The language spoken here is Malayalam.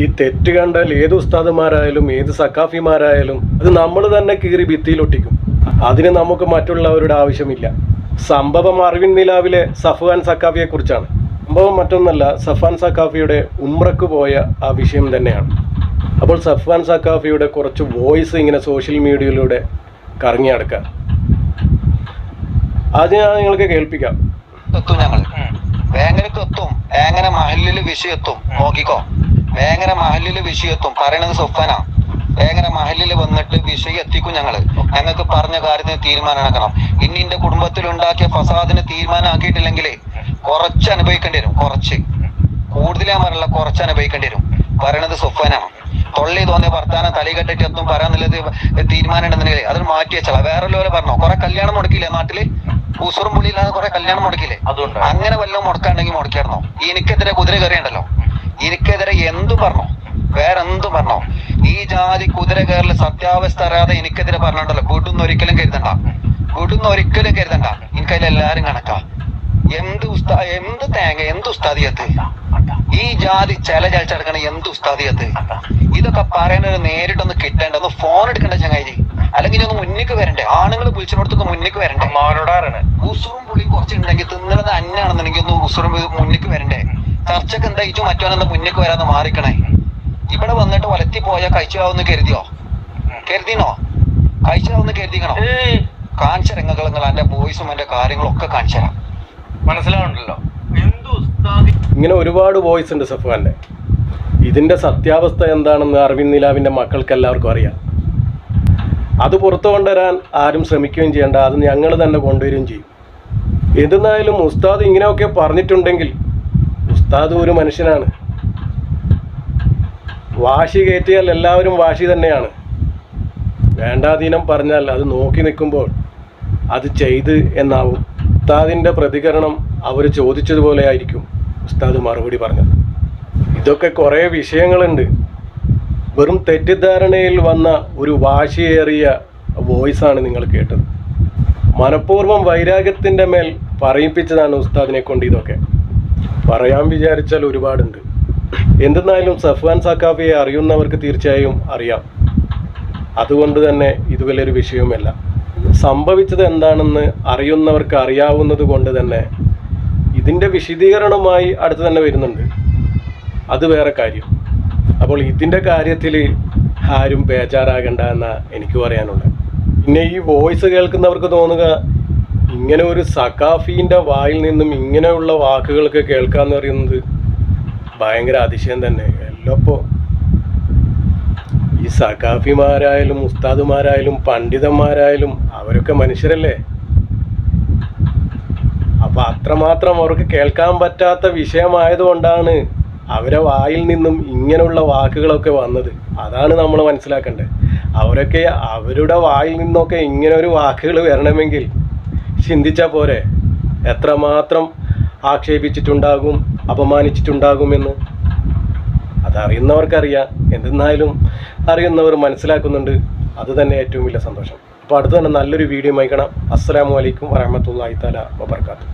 ഈ തെറ്റ് കണ്ടാൽ ഏത് ഉസ്താദുമാരായാലും ഏത് സക്കാഫിമാരായാലും അത് നമ്മൾ തന്നെ കീറി ഭിത്തിയിലൊട്ടിക്കും അതിന് നമുക്ക് മറ്റുള്ളവരുടെ ആവശ്യമില്ല. സംഭവം അറിവിൻ നിലാവിലെ സഫ്വാൻ സക്കാഫിയെ കുറിച്ചാണ്. സംഭവം മറ്റൊന്നല്ല സഫാൻ സക്കാഫിയുടെ ഉമ്രക്ക് പോയ ആ വിഷയം തന്നെയാണ്. അപ്പോൾ സഫാൻ സക്കാഫിയുടെ കുറച്ച് വോയിസ് ഇങ്ങനെ സോഷ്യൽ മീഡിയയിലൂടെ കറങ്ങി നടക്കുക അത് ഞാൻ നിങ്ങൾക്ക് കേൾപ്പിക്കാം. ഞങ്ങൾ. വേങ്ങരക്ക് എത്തും. വേങ്ങര മഹലിൽ വിഷയത്തും നോക്കിക്കോ. വേങ്ങര മഹലിൽ വിഷയം എത്തും പറയണത് സൊഫന വേങ്ങര മഹലിൽ വന്നിട്ട് വിഷയം എത്തിക്കും ഞങ്ങൾ. ഞങ്ങൾക്ക് പറഞ്ഞ കാര്യത്തിന് തീരുമാനമാക്കണം ഇനി എന്റെ കുടുംബത്തിൽ ഉണ്ടാക്കിയ ഫസാദിന് തീരുമാനമാക്കിയിട്ടില്ലെങ്കിൽ കുറച്ച് അനുഭവിക്കേണ്ടി വരും. കുറച്ച്. കൂടുതൽ ഞാൻ പറയല്ല കുറച്ച് അനുഭവിക്കേണ്ടി വരും. പറയണത് സൊഫനാണ് തൊള്ളി തോന്നിയ വർത്താനം തലകെട്ടിട്ട് ഒന്നും പറയാന്നുള്ളത് തീരുമാനം ഉണ്ടെന്നില്ലേ അത് മാറ്റി വെച്ചാൽ വേറെ പോലെ പറഞ്ഞോ? കുറെ കല്യാണം മുടക്കില്ലേ നാട്ടിൽ? ഊസറും പുള്ളിയില്ലാതെ കുറെ കല്യാണം മുടക്കില്ലേ അതുകൊണ്ട് അങ്ങനെ വല്ലതും മുടക്കാണ്ടെങ്കിൽ മുടക്കിയായിരുന്നോ എനിക്കെതിരെ കുതിര കയറിയുണ്ടല്ലോ. എനിക്കെതിരെ എന്തു പറഞ്ഞോ? വേറെ എന്തു പറഞ്ഞോ? ഈ ജാതി കുതിര കയറൽ സത്യാവസ്ഥ അറിയാതെ എനിക്കെതിരെ പറഞ്ഞിട്ടുണ്ടല്ലോ. വീട്ടിൽ ഒരിക്കലും കരുതണ്ട. വീട്ടിൽ ഒരിക്കലും കരുതണ്ട. എനിക്കതിൽ എല്ലാരും കണക്കാ. എന്ത് ഉസ്താ എന്ത് തേങ്ങ എന്ത് ഉസ്താദിയത്ത് ഈ ജാതി ചില ചലച്ചെടുക്കണ എന്ത് ഉസ്താദിയത്ത് ഇതൊക്കെ പറയുന്നത് നേരിട്ടൊന്ന് കിട്ടേണ്ട ഒന്ന് ഫോൺ എടുക്കണ്ട ചങ്ങായി അല്ലെങ്കിൽ ഒന്ന് മുന്നിക്ക് വരണ്ടേ? ആണുങ്ങൾ വിളിച്ചിടത്തൊന്ന് മുന്നിക്ക് വരണ്ടേ? ഉസുറും പുളിയും കുറച്ചുണ്ടെങ്കിൽ തിന്നണത് അന്നാണെന്നുണ്ടെങ്കിൽ ഒന്ന് ഉസുറും മുന്നിക്ക് വരണ്ടേ? ചർച്ചക്ക് എന്താ ഇച്ചു മറ്റോനെന്താ മുന്നേക്ക് വരാന്ന് മാറിക്കണേ? ഇവിടെ വന്നിട്ട് വലത്തി പോയാ കഴിച്ചാവുന്ന കരുതിയോ? കരുതിനോ കഴിച്ചാവുന്ന കരുതിക്കണോ? കാണിച്ച രംഗങ്ങൾ എന്റെ വോയിസും എന്റെ കാര്യങ്ങളും ഒക്കെ കാണിച്ചു തരാം. മനസ്സിലാവുണ്ടല്ലോ എന്തു ഉസ്താദി? ഇങ്ങനെ ഒരുപാട് വോയിസ് ഉണ്ട് സഫ്വാന്റെ. ഇതിന്റെ സത്യാവസ്ഥ എന്താണെന്ന് അരവിന്ദ് നീലാവിന്റെ മക്കൾക്ക് എല്ലാവർക്കും അറിയാം. അത് പുറത്തു കൊണ്ടുവരാൻ ആരും ശ്രമിക്കുകയും ചെയ്യേണ്ട അത് ഞങ്ങൾ തന്നെ കൊണ്ടുവരികയും ചെയ്യും. എന്തെന്നായാലും ഉസ്താദ് ഇങ്ങനെയൊക്കെ പറഞ്ഞിട്ടുണ്ടെങ്കിൽ ഉസ്താദ് ഒരു മനുഷ്യനാണ്. വാശി കയറ്റിയാൽ എല്ലാവരും വാശി തന്നെയാണ്. വേണ്ടാധീനം പറഞ്ഞാൽ അത് നോക്കി നിൽക്കുമ്പോൾ അത് ചെയ്ത് എന്നാവും. ഉസ്താദിന്റെ പ്രതികരണം അവർ ചോദിച്ചതുപോലെ ആയിരിക്കും ഉസ്താദ് മറുപടി പറഞ്ഞത്. ഇതൊക്കെ കുറേ വിഷയങ്ങളുണ്ട്. വെറും തെറ്റിദ്ധാരണയിൽ വന്ന ഒരു വാശിയേറിയ വോയിസാണ് നിങ്ങൾ കേട്ടത്. മനഃപൂർവം വൈരാഗ്യത്തിന്റെ മേൽ പറയിപ്പിച്ചതാണ് ഉസ്താദിനെ കൊണ്ട് ഇതൊക്കെ. പറയാൻ വിചാരിച്ചാൽ ഒരുപാടുണ്ട്. എന്തെന്നായാലും സഫ്വാൻ സക്കാഫിയെ അറിയുന്നവർക്ക് തീർച്ചയായും അറിയാം. അതുകൊണ്ട് തന്നെ ഇത് വലിയൊരു വിഷയവുമല്ല സംഭവിച്ചത് എന്താണെന്ന് അറിയുന്നവർക്ക് അറിയാവുന്നത് കൊണ്ട് തന്നെ ഇതിന്റെ വിശദീകരണമായി അടുത്ത് തന്നെ വരുന്നുണ്ട്. അത് വേറെ കാര്യം. അപ്പോൾ ഇതിന്റെ കാര്യത്തിൽ ആരും ബേജാറാകണ്ട എന്നാ എനിക്ക് പറയാനുള്ളത് പിന്നെ ഈ വോയിസ് കേൾക്കുന്നവർക്ക് തോന്നുക ഇങ്ങനെ ഒരു സഖാഫീന്റെ വായിൽ നിന്നും ഇങ്ങനെയുള്ള വാക്കുകളൊക്കെ കേൾക്കാന്ന് പറയുന്നത് ഭയങ്കര അതിശയം തന്നെ. എല്ലപ്പോ ഈ സഖാഫിമാരായാലും ഉസ്താദുമാരായാലും പണ്ഡിതന്മാരായാലും അവരൊക്കെ മനുഷ്യരല്ലേ? അപ്പൊ അത്രമാത്രം അവർക്ക് കേൾക്കാൻ പറ്റാത്ത വിഷയമായതുകൊണ്ടാണ് അവരെ വായിൽ നിന്നും ഇങ്ങനെയുള്ള വാക്കുകളൊക്കെ വന്നത്. അതാണ് നമ്മൾ മനസ്സിലാക്കേണ്ടത്. അവരൊക്കെ അവരുടെ വായിൽ നിന്നൊക്കെ ഇങ്ങനെ ഒരു വാക്കുകൾ വരണമെങ്കിൽ ചിന്തിച്ചാൽ പോരെ. എത്രമാത്രം ആക്ഷേപിച്ചിട്ടുണ്ടാകും അപമാനിച്ചിട്ടുണ്ടാകുമെന്ന്. അതറിയുന്നവർക്കറിയാം. എന്തെന്നായാലും അറിയുന്നവർ മനസ്സിലാക്കുന്നുണ്ട്. അത് തന്നെ ഏറ്റവും വലിയ സന്തോഷം. അപ്പോൾ അടുത്ത് തന്നെ നല്ലൊരു വീഡിയോ മൈക്കണം അസ്സാം അലൈക്കും വറഹമത്തല്ലാഹി തആല വബർക്കാത്തു